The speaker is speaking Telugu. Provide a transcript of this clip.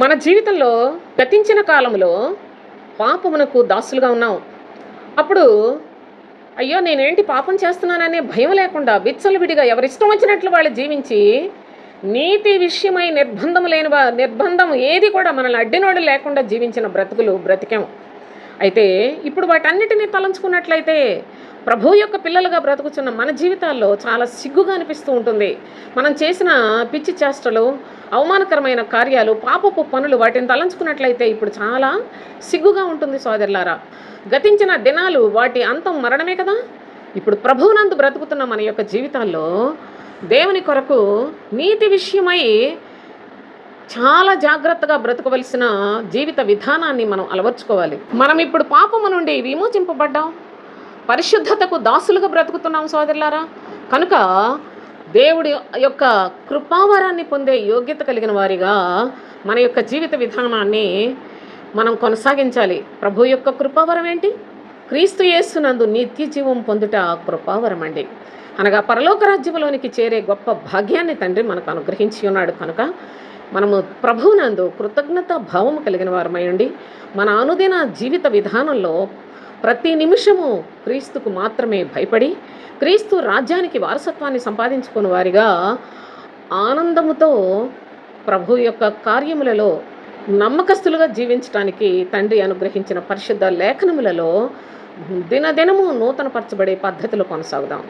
మన జీవితంలో గతించిన కాలంలో పాపమునకు దాసులుగా ఉన్నాం. అప్పుడు అయ్యో నేనేంటి పాపం చేస్తున్నాననే భయం లేకుండా విచ్చలవిడిగా ఎవరిష్టం వచ్చినట్లు వాళ్ళు జీవించి నీతి విషయమై నిర్బంధం లేని వా నిర్బంధం ఏది కూడా మనల్ని అడ్డినోడు లేకుండా జీవించిన బ్రతుకులు బ్రతికాం. అయితే ఇప్పుడు వాటన్నిటినీ తలంచుకున్నట్లయితే ప్రభు యొక్క పిల్లలుగా బ్రతుకుతున్న మన జీవితాల్లో చాలా సిగ్గుగా అనిపిస్తూ ఉంటుంది. మనం చేసిన పిచ్చి చేష్టలు అవమానకరమైన కార్యాలు పాపపు పనులు వాటిని తలంచుకున్నట్లయితే ఇప్పుడు చాలా సిగ్గుగా ఉంటుంది సోదరులారా. గతించిన దినాలు వాటి అంతం మరణమే కదా? ఇప్పుడు ప్రభువునందు బ్రతుకుతున్న మన యొక్క జీవితాల్లో దేవుని కొరకు నీతి విషయమై చాలా జాగ్రత్తగా బ్రతకవలసిన జీవిత విధానాన్ని మనం అలవర్చుకోవాలి. మనం ఇప్పుడు పాపము నుండి విమోచింపబడ్డాం. పరిశుద్ధతకు దాసులుగా బ్రతుకుతున్నాం సోదరులారా. కనుక దేవుడి యొక్క కృపావరాన్ని పొందే యోగ్యత కలిగిన వారిగా మన యొక్క జీవిత విధానాన్ని మనం కొనసాగించాలి. ప్రభు యొక్క కృపావరం ఏంటి? క్రీస్తు యేసునందు నిత్య జీవం పొందుట కృపావరం అండి. అనగా పరలోక రాజ్యంలోనికి చేరే గొప్ప భాగ్యాన్ని తండ్రి మనకు అనుగ్రహించి ఉన్నాడు కనుక మనము ప్రభువునందు కృతజ్ఞత భావము కలిగిన వారమై ఉండి మన అనుదిన జీవిత విధానంలో ప్రతి నిమిషము క్రీస్తుకు మాత్రమే భయపడి క్రీస్తు రాజ్యానికి వారసత్వాన్ని సంపాదించుకుని వారిగా ఆనందముతో ప్రభు యొక్క కార్యములలో నమ్మకస్తులుగా జీవించడానికి తండ్రి అనుగ్రహించిన పరిశుద్ధ లేఖనములలో దినదినము నూతనపరచబడే పద్ధతిలో కొనసాగుదాం.